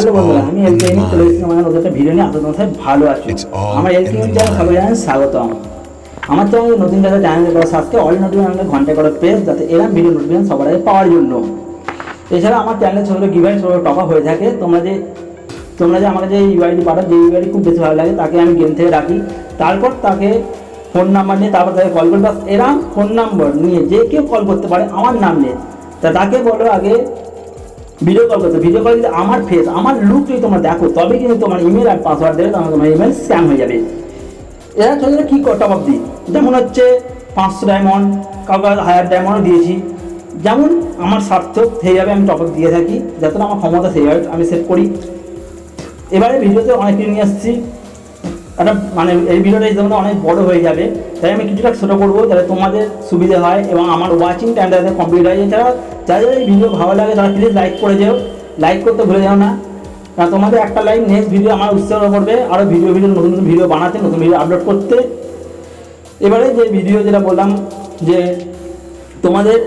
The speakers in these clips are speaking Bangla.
হ্যালো বন্ধুরা আমি এলকে নিয়ে চলে এসেছি আমার নতুন একটা ভিডিও নিয়ে আপনাদের মধ্যে ভালো আছি। আমার এলকে in চ্যানেল সবাই জানেন স্বাগতম। আমার চ্যানেল নতুন যারা চ্যানেল করে সাবস্ক্রাইব অল নোটিফিকেশন ঘণ্টা করে প্রেস যাতে এরকম ভিডিও নোটিফিকেশন সবার আগে পাওয়ার জন্য। এছাড়া আমার চ্যানেলে ছোটো গিভাই ছোটো হয়ে থাকে। তোমরা যে তোমরা যে আমাকে যে ইউআইডি পাঠাও যে ইউআইডি খুব বেশি ভালো লাগে তাকে আমি গেম থেকে রাখি। তারপর তাকে ফোন নাম্বার নিয়ে তারপর তাকে কল করি বাস এরম ফোন নাম্বার নিয়ে যে কেউ কল করতে পারে আমার নাম নিয়ে। তা তাকে বলো আগে ভিডিও কল করতে ভিডিও কল যদি আমার ফেস আমার লুক যদি তোমার দেখো তবে কিন্তু তোমার ইমেল আর পাসওয়ার্ড দেবে তোমার তোমার ইমেল স্ক্যাম হয়ে যাবে। এরা চলে কী টপ আপ দিই যেমন হচ্ছে পাঁচশো ডায়মন্ড কাউকে হাজার ডায়মন্ডও দিয়েছি। যেমন আমার সার্থক সেইভাবে আমি টপ আপ দিয়ে থাকি যাতে আমার ক্ষমতা সেইভাবে আমি সেট করি। এবারে ভিডিওতে অনেক কিছু নিয়ে আসছি। একটা মানে এই ভিডিওটা যেমন অনেক বড় হয়ে যাবে। তাই আমি কিছুটা ছোটো করব, যাতে তোমাদের সুবিধে হয় এবং আমার ওয়াচিং টাইমটা যাতে কমপ্লিট হয়। এছাড়া যাদের এই ভিডিও ভালো লাগে, তারা প্লিজ লাইক করে যেও। লাইক করতে ভুলে যাও না। কারণ তোমাদের একটা লাইক নেক্সট ভিডিও আমার উৎসাহ করবে। আরও ভিডিও ভিডিও নতুন নতুন ভিডিও বানাতে, নতুন ভিডিও আপলোড করতে। এবারে যে ভিডিও যেটা বললাম যে, তোমাদের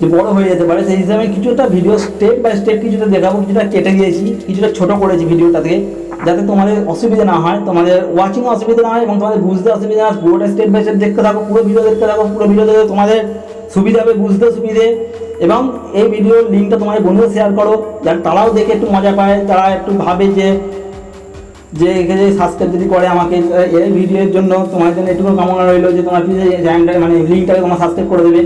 যে বড় হয়ে যেতে পারে, সেই হিসাবে কিছুটা ভিডিও স্টেপ বাই স্টেপ কিছুটা দেখাবো, কিছুটা কেটে দিয়েছি, কিছুটা ছোট করেছি ভিডিওটা থেকে যাতে তোমাদের অসুবিধা না হয়, তোমাদের ওয়াচিং অসুবিধা না হয় এবং তোমাদের বুঝতে অসুবিধা না পুরোটা স্টেপ বাই স্টেপ দেখতে থাকো, পুরো ভিডিও দেখতে থাকো, পুরো ভিডিও দেখে তোমাদের সুবিধা হবে, বুঝতে সুবিধে এবং এই ভিডিওর লিঙ্কটা তোমাদের বন্ধুদের শেয়ার করো, যাতে তারাও দেখে একটু মজা পায়, তারা একটু ভাবে যে যে এখানে সাবস্ক্রাইব যদি করে আমাকে এই ভিডিওর জন্য তোমার জন্য একটু কামনা রইল যে তোমার এই চ্যানেলটা মানে লিঙ্কটাকে তোমার সাবস্ক্রাইব করে দেবে।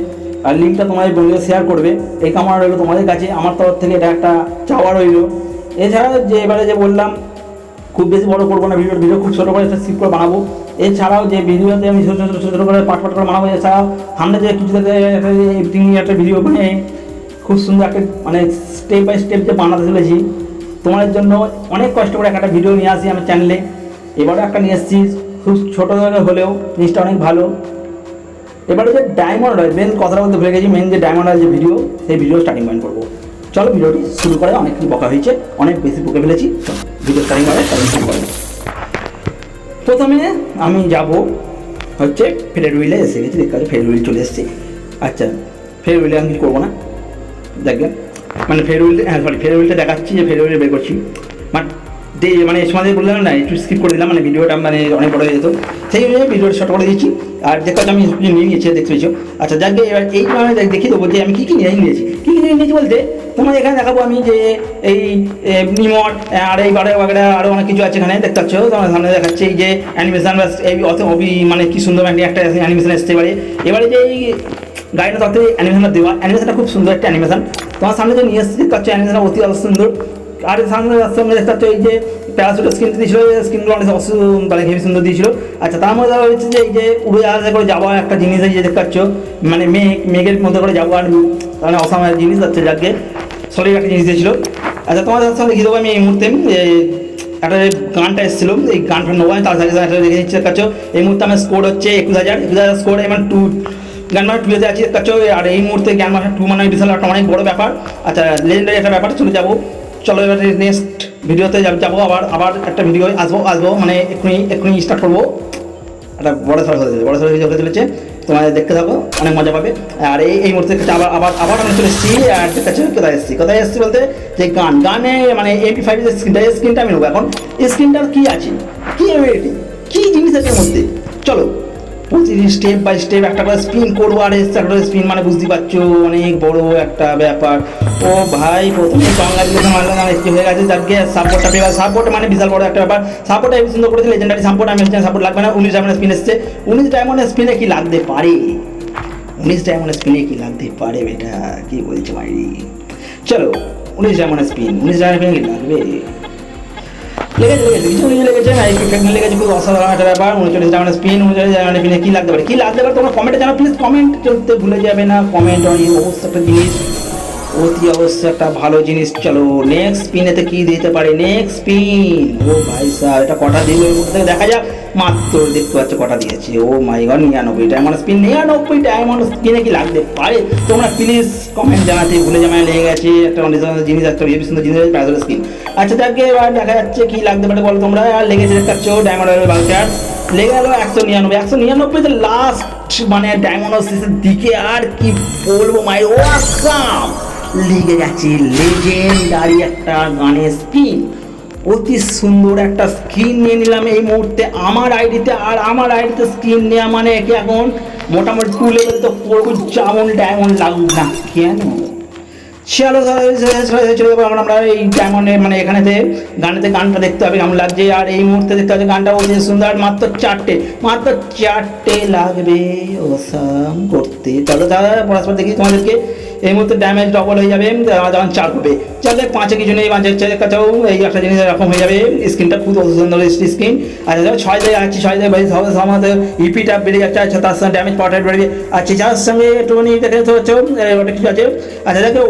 আর লিঙ্কটা তোমাদের বন্ধুদের শেয়ার করবে। এই কামনা রইল তোমাদের কাছে। আমার তরফ থেকে এটা একটা চাওয়া রইল। এছাড়া যে এবারে যে বললাম খুব বেশি বড় করব না ভিডিও ভিডিও খুব ছোটো করে স্কিপ করে বানাবো। এছাড়াও যে ভিডিওতে আমি ছোটো ছোটো ছোটো করে পাট পাট করে বানাবো, এছাড়াও সামনে যে কিছু এডিটিং একটা ভিডিও মানে খুব সুন্দর একটা মানে স্টেপ বাই স্টেপ যে বানাতে চলেছি। তোমাদের জন্য অনেক কষ্ট করে একটা ভিডিও নিয়ে আসি আমার চ্যানেলে এবারে একটা নিয়ে এসেছি, খুব ছোটো করে হলেও জিনিসটা অনেক ভালো। এবারে যে ডায়মন্ড হয় মেন কথাটা বলতে ভুলে গেছি মেন যে ডায়মন্ড যে ভিডিও সেই ভিডিও স্টার্টিং পয়েন্ট করব। চলো ভিডিওটি শুরু করে অনেক কিছু বকা হয়েছে, অনেক বেশি বকে ফেলেছি। ভিডিও স্টার্টিং করে স্টার্টিং শুরু করে। প্রথমে আমি যাব হচ্ছে ফেরের হুইলে এসে গেছি, দেখতে পাচ্ছি ফেরের হুইল চলে এসেছি। আচ্ছা ফের হুইলে আমি কিছু করব না দেখবেন মানে ফের হুইল হ্যাঁ সরি ফের হুইলটা দেখাচ্ছি, যে ফের হুইলে বের করছি। মানে এই সময় বললাম না, একটু স্কিপ করে দিলাম মানে ভিডিওটা মানে অনেক বড় হয়ে যেত। সেই জন্য ভিডিওটা শর্ট করে দিয়েছি। আর দেখো আমি নিয়ে নিয়েছি, দেখতে পেয়েছ আচ্ছা যাকে এবার এই দেখিয়ে দেবো যে আমি কী কী নিয়ে নিয়েছি। কী কী নিয়ে নিয়েছি বলতে তোমার এখানে দেখাবো আমি যে এই নিমট আর এই বারে বাগড়া আরও অনেক কিছু আছে এখানে, দেখতে পাচ্ছ? তোমার সামনে দেখাচ্ছে এই যে অ্যানিমেশন বা এই অত অবি মানে কি সুন্দর একটা অ্যানিমেশন আসতে পারে এবারে। যে এই গাড়িটা তাতে অ্যানিমেশনটা দেওয়া অ্যানিমেশনটা খুব সুন্দর একটা অ্যানিমেশন তোমার সামনে যে নিয়ে এসেছি, দেখতে পাচ্ছ অ্যানিমেশনটা অতি অত সুন্দর। আর সামনে সঙ্গে দেখতে পাচ্ছ এই যে প্যারাসুটের স্ক্রিনটা দিয়েছিল স্ক্রিনগুলো অনেক মানে হেভি সুন্দর দিয়েছিল। আচ্ছা তার মধ্যে হচ্ছে যে এই যে উড়োজাহাজে করে যাওয়া একটা জিনিস এই যে দেখতে পাচ্ছ মানে মেঘ, মেঘের মধ্যে করে যাব আর মানে অসামান্য জিনিস হচ্ছে যাকে। সলিড একটা জিনিস দিয়েছিল। আচ্ছা তোমাদের সঙ্গে দেখিয়ে দেবো আমি এই মুহূর্তে একটা গানটা এসেছিল, এই গানটা নেব আমি, তার সাথে সাথে দেখে নিচ্ছি কাছে এই মুহূর্তে আমার স্কোর হচ্ছে একুশ হাজার একুশ হাজার স্কোর এমন টু জ্ঞান মাস্টার টুয়েতে আছি কাছে আর এই মুহূর্তে জ্ঞান মাস্টার টু মানে বিশাল একটা অনেক বড় ব্যাপার। আচ্ছা লেজেন্ডারি একটা ব্যাপার, চলে যাব। চলো এবার নেক্সট ভিডিওতে যাব- আবার আবার একটা ভিডিও আসব আসব মানে এক্ষুনি এক্ষুনি স্টার্ট করব। একটা বড় সড়ো হতে চলেছে বড় সড়ো হতে চলেছে। তোমাদের দেখতে থাকো, অনেক মজা পাবে। আর এই এই মুহূর্তে আবার আবার আবার আমি চলে এসেছি, আর কাছে কোথায় এসেছি? কোথায় এসেছি বলতে, যে গান গানে মানে এপি ফাইভ যে স্ক্রিনটা এই স্ক্রিনটা আমি নেব এখন। এই স্ক্রিনটার কী আছে? কী এবিলিটি কী জিনিস আছে এর মধ্যে? চলো, প্রতিদিন স্টেপ বাই স্টেপ একটা করে স্পিন করব, আর একটা করে স্পিন মানে বুঝতে পারছ, অনেক বড় একটা ব্যাপার। ও ভাই, প্রথমে কংগ্রাচুলেশন মারলাম আর কি হয়ে গেছে? যাকে সাপোর্টটা পেয়ে সাপোর্ট মানে বিশাল বড় একটা ব্যাপার। সাপোর্টটা হেবি সুন্দর করেছে লেজেন্ডারি সাপোর্ট আমি সাপোর্ট লাগবে না। উনিশ ডায়মন্ড স্পিন এসছে। উনিশ ডায়মন্ড স্পিনে কি লাগতে পারে? উনিশ ডায়মন্ড স্পিনে কি লাগতে পারে বেটা? কি বলছে মাইরি চলো, উনিশ ডায়মন্ড স্পিন উনিশ ডায়মন্ড স্পিনে লাগবে? লেগেছে একটু একটা ডায়মন্ড স্পিন উনচল্লিশ ডায়মন্ড স্পিনে কী লাগতে পারে? কী লাগতে পারে? তোমরা কমেন্টে জানাও প্লিজ কমেন্ট করতে ভুলে যাবে না। কমেন্ট অনেক অবশ্য একটা জিনিস। অতি অবশ্যই একটা ভালো জিনিস, চলো নেক্সট স্পিনেতে কি দিতে পারে? নেক্সট স্পিন ও ভাই স্যার এটা কটা দিল? ওই মুহূর্তে দেখা যাক, মাত্র দেখতে পাচ্ছ কটা দিয়েছে। ও মাই গড নিরানব্বই ডায়মন্ড স্পিন নিরানব্বই ডায়মন্ড স্পিনে কি লাগতে পারে? তোমরা প্লিজ কমেন্ট জানাতে ভুলে জামায় লেগে গেছে। একটা অনেক জিনিস, একটা হেবি সুন্দর জিনিস প্যারাসোল স্কিন আচ্ছা যাকে এবার দেখা যাচ্ছে কি লাগতে পারে বলো তোমরা। আর লেগেছে দেখতে পাচ্ছ ডায়মন্ড বাউচার লেগে গেল একশো নিরানব্বই। একশো নিরানব্বই তো লাস্ট মানে ডায়মন্ড দিকে আর কি বলব মাই ওয়াসাম লিগে গেছে। লেজেন্ডারি একটা গানের স্ক্রিন অতি সুন্দর একটা স্ক্রিন নিয়ে নিলাম এই মুহূর্তে। আমার আইডিতে আর আমার আইডিতে স্ক্রিন নেওয়া মানে একে এখন? মোটামুটি টু লেভেল তো পড়ব, যেমন ডায়মন্ড লাগুক না। কেন? তাহলে চলে যাব আমরা আমরা এই ডায়মন্ডে মানে এখানেতে গানেতে গানটা দেখতে হবে কেমন লাগছে, আর এই মুহূর্তে দেখতে হবে গানটা অতি সুন্দর মাত্র চারটে মাত্র চারটে লাগবে ওসাম করতে। চলো দাদা, পরস্পর দেখি তোমাদেরকে, এই মুহূর্তে ড্যামেজ ডবল হয়ে যাবে যখন চার হবে। চলে পাঁচে কিছু নেই পাঁচের কাছেও এই একটা জিনিস এরকম হয়ে যাবে স্ক্রিনটা খুব সুন্দর স্ক্রিন আর ছয় দিয়ে যাচ্ছি ছয় হবে সমাতে ইপিটা বেড়ে যাচ্ছে আচ্ছা তার সঙ্গে ড্যামেজ পাওয়াটা বেড়ে যাচ্ছে যার সঙ্গে একটুখানি দেখে তো হচ্ছে ওটা কিছু আছে। আচ্ছা দেখো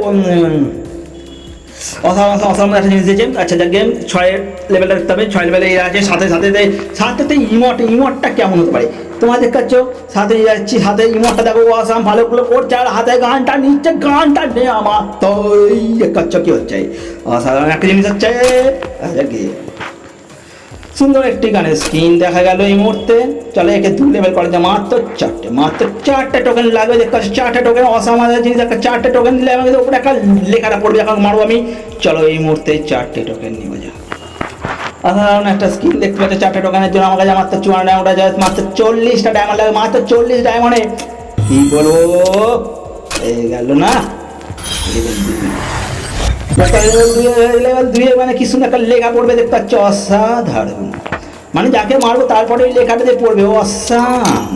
অসাম অসাম একটা জিনিস দিয়েছে আচ্ছা যাকে ছয়ের লেভেলটা দেখতে হবে ছয় লেভেলে আছে, সাথে সাথে সাথে ইমট ইমটটা কেমন হতে পারে? তোমার দেখাচ্ছ সাথে যাচ্ছি সাথে ইমটটা দেখো অসাম ভালোগুলো করে করছে আর হাতে গানটা নিচ্ছে গানটা নে আমার তো দেখাচ্ছ কী হচ্ছে? অসাধারণ একটা জিনিস হচ্ছে আচ্ছা সুন্দর একটি গানের স্ক্রিন দেখা গেল এই মুহূর্তে। চলে একে দু লেভেল করা যায় মাত্র চারটে মাত্র চারটে টোকেন লাগবে। দেখতে পাচ্ছি, চারটে টোকেন অসামান্য জিনিস একটা চারটে টোকেন দিলে আমাকে উপরে একটা লেখাটা পড়বে, এখন মারবো আমি। চলো এই মুহূর্তে চারটে টোকেন নিয়ে যা সাধারণ একটা স্কিন দেখতে পাচ্ছি, চারটে টোকেনের জন্য আমার কাছে মাত্র চুয়ান্ন ডায়মন্ড আছে, মাত্র চল্লিশটা ডায়মন্ড লাগবে, মাত্র চল্লিশ ডায়মন্ডে কি বলব? এই গেল না? মানে কি সুন্দর একটা লেখা পড়বে, দেখতে পাচ্ছ, অসাধারণ। মানে যাকে মারবো, তারপরে ওই লেখাটা দিয়ে পড়বে অসাম।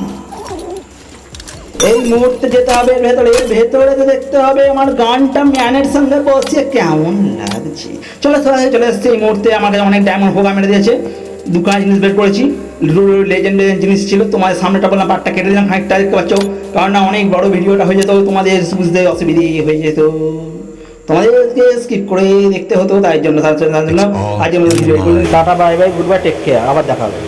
এই মুহূর্তে যেতে হবে ভেতরে ভেতরে তো দেখতে হবে, আমার গানটা ম্যানের সঙ্গে বসে কেমন লাগছে। চলে চলে চলে এসছে এই মুহূর্তে আমার কাছে অনেক ডায়মন্ড ভোগা মেরে দিয়েছে। দুখানা জিনিস বের করেছি লেজেন্ড জিনিস ছিল, তোমাদের সামনেটা বললাম পার্টটা কেটে দিলাম, খানিকটা দেখতে পাচ্ছ, কারণ না, অনেক বড় ভিডিওটা হয়ে যেত, তোমাদের বুঝতে অসুবিধে হয়ে যেত। তোমাদেরকে স্কিপ করে দেখতে হতো তাই জন্য তার জন্য আজকে tata bye bye goodbye take care আবার দেখা হবে।